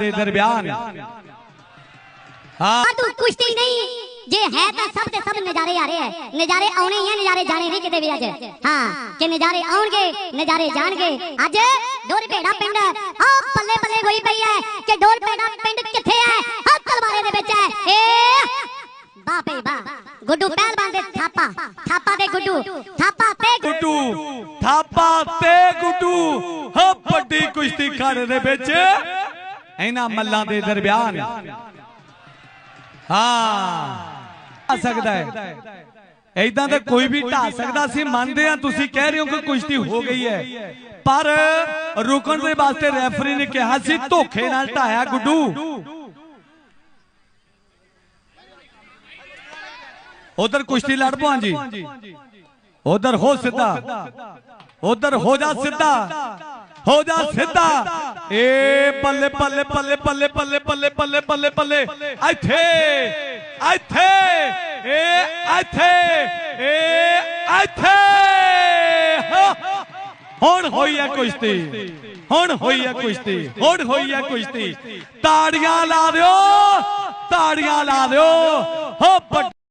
ਦੇ ਦਰਮਿਆਨ। ਹਾਂ। ਤੂੰ ਕੁਸ਼ਤੀ ਨਹੀਂ। ਜੇ ਹੈ ਤਾਂ ਸਭ ਤੇ ਸਭ ਨਜ਼ਾਰੇ ਆ ਰਹੇ ਹੈ ਨਜ਼ਾਰੇ ਆਉਣੇ ਹੀ ਆ ਨਜ਼ਾਰੇ ਜਾਣੇ ਨਹੀਂ ਕਿਤੇ ਵੀ ਅੱਜ। ਹਾਂ ਕਿ ਨਜ਼ਾਰੇ ਆਉਣਗੇ ਨਜ਼ਾਰੇ ਜਾਣਗੇ। ਅੱਜ ਡੋਰ ਭੇੜਾ ਪਿੰਡ ਆ ਪੱਲੇ ਪੱਲੇ ਹੋਈ ਪਈ ਹੈ ਕਿ ਡੋਰ ਭੇੜਾ ਪਿੰਡ ਕਿੱਥੇ ਹੈ ਆ ਤਲਵਾਰੇ ਦੇ ਵਿੱਚ ਹੈ ਏ ਬਾਪੇ ਬਾ। ਗੁੱਡੂ ਪਹਿਲਵਾਨ ਦੇ ਥਾਪਾ। ਥਾਪਾ ਦੇ ਗੁੱਡੂ। ਥਾਪਾ ਤੇ ਗੁੱਡੂ। ਥਾਪਾ ਤੇ ਗੁੱਡੂ। ਹਾਂ ਵੱਡੀ ਕੁਸ਼ਤੀ ਖਾਣੇ ਦੇ ਵਿੱਚ। ਇਹਨਾਂ ਮੱਲਾਂ ਦੇ ਦਰਮਿਆਨ। ਹਾਂ। ਆ ਸਕਦਾ ਹੈ। ਐਦਾਂ ਤਾਂ ਕੋਈ ਵੀ ਢਾ ਸਕਦਾ। ਸੀ ਮੰਨਦੇ ਆ ਤੁਸੀਂ ਕਹਿ ਰਹੇ ਹੋ ਕਿ ਕੁਸ਼ਤੀ ਹੋ ਗਈ ਹੈ ਪਰ ਰੁਕਣ ਦੇ ਵਾਸਤੇ ਰੈਫਰੀ ਨੇ ਕਿਹਾ ਸੀ ਧੋਖੇ ਨਾਲ ਢਾਇਆ ਗੁੱਡੂ। ਉਧਰ ਕੁਸ਼ਤੀ ਲੜ ਪਵਾਂ ਜੀ। ਉਧਰ ਹੋ ਸਿੱਧਾ। ਉਧਰ ਹੋ ਜਾ ਸਿੱਧਾ। ਹੋ ਜਾ ਸਿੱਧਾ। ਏ ਬੱਲੇ ਬੱਲੇ ਬੱਲੇ ਬੱਲੇ ਬੱਲੇ ਬੱਲੇ ਬੱਲੇ ਬੱਲੇ ਬੱਲੇ ਇੱਥੇ ਇੱਥੇ ਏ ਇੱਥੇ ਏ ਇੱਥੇ। ਹੁਣ ਹੋਈ ਹੈ ਕੁਸ਼ਤੀ। ਹੁਣ ਹੋਈ ਹੈ ਕੁਸ਼ਤੀ। ਹੁਣ ਹੋਈ ਹੈ ਕੁਸ਼ਤੀ। ਤਾੜੀਆਂ ਲਾ ਦਿਓ। ਤਾੜੀਆਂ ਲਾ ਦਿਓ। ਹੋ